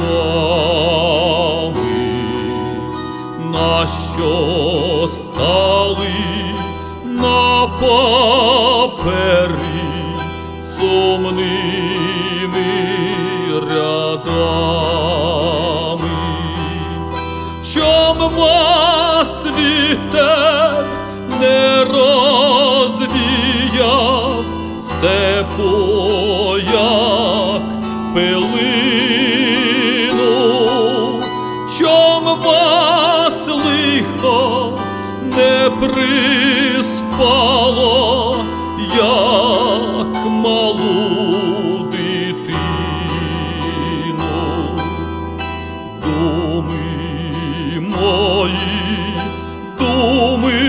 нами, на що стали на папері сумними рядами, чом вас вітер не розвіяв степу як пили. Приспало, як малу дитину. Думи мої, думи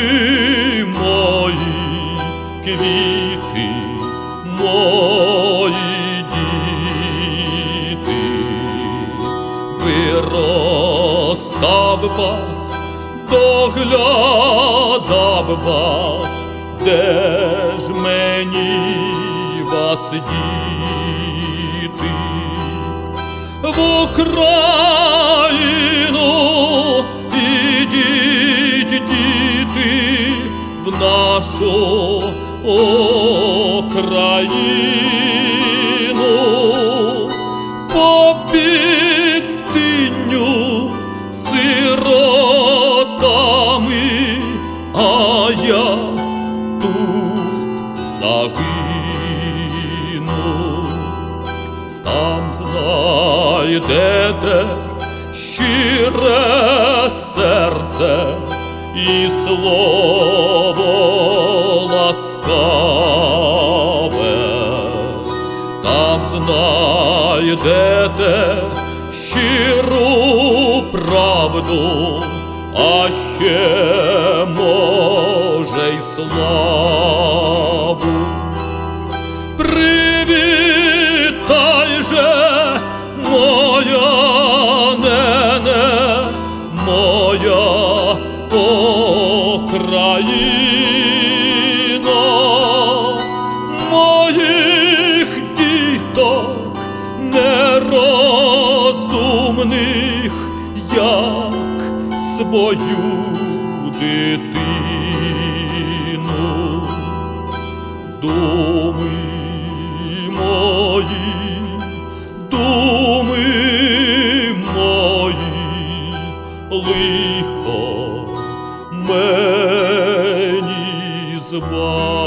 мої, квіти мої діти, виростав вас, доглядав вас, де ж мені вас діти? в Україну ідіть, діти, в нашу Україну по підтинню а я тут загину. Там знайдете щире серце і слово ласкаве, там знайдете щиру правду, а ще може й славу. Привітай же, моя нене, моя Україно, моїх діток нерозумних, свою дитину думи мої, думи мої, лихо мені з вами.